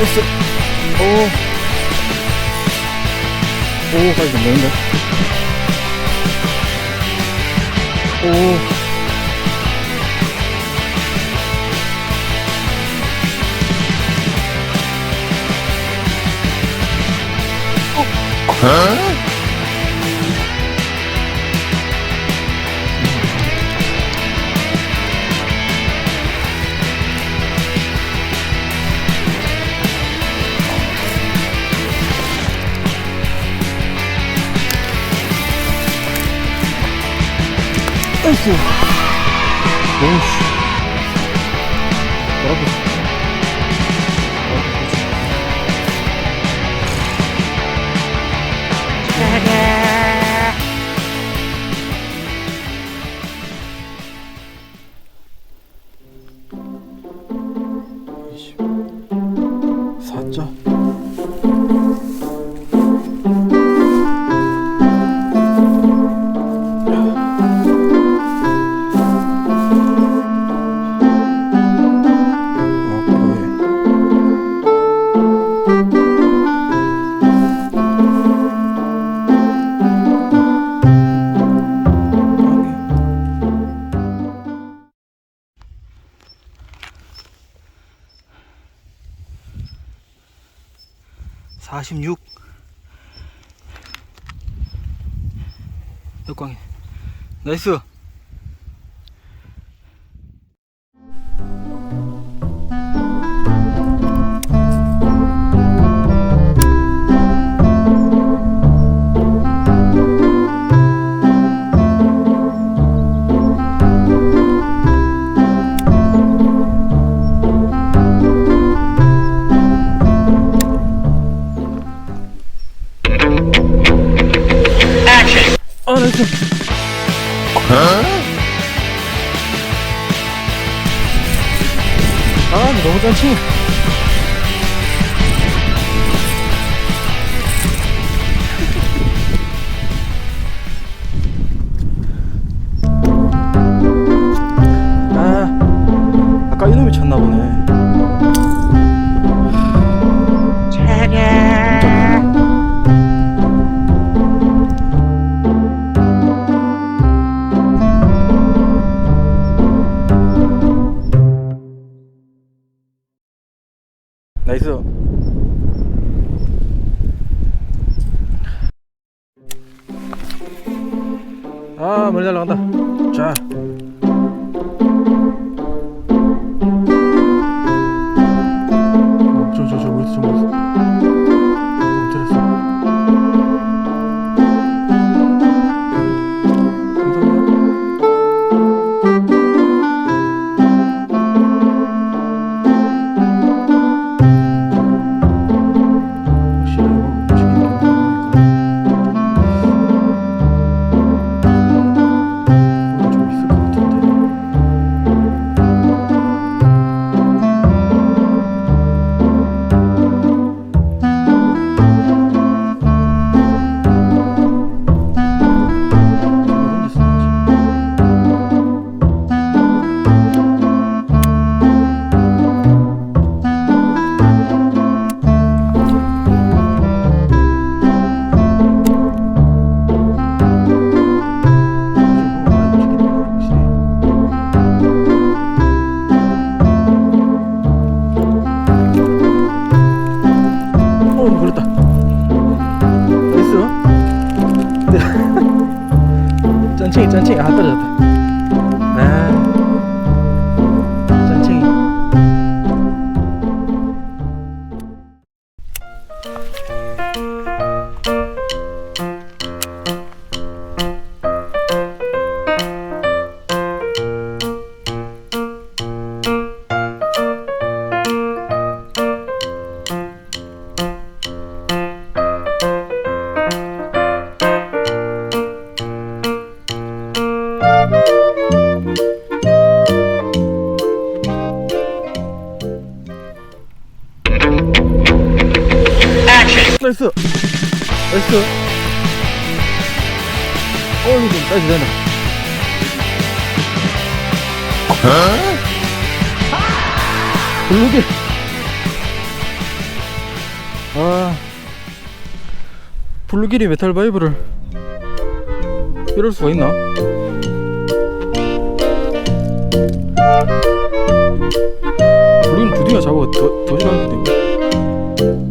vai ser. Oh! Porra de merda! Oh! 不行不认46 역광이. 나이스. 아 나이스 아 너무 짠치 나이스. 아 멀리 날아간다. 자 这一针这个还对着它。 나이스. 나이스. 어 이거 좀 나이스 되나 블루길 아. 블루길이 메탈 바이브를. 이럴 수가 있나? 블루는 부디가 잡아 더, 더 싫어하거든요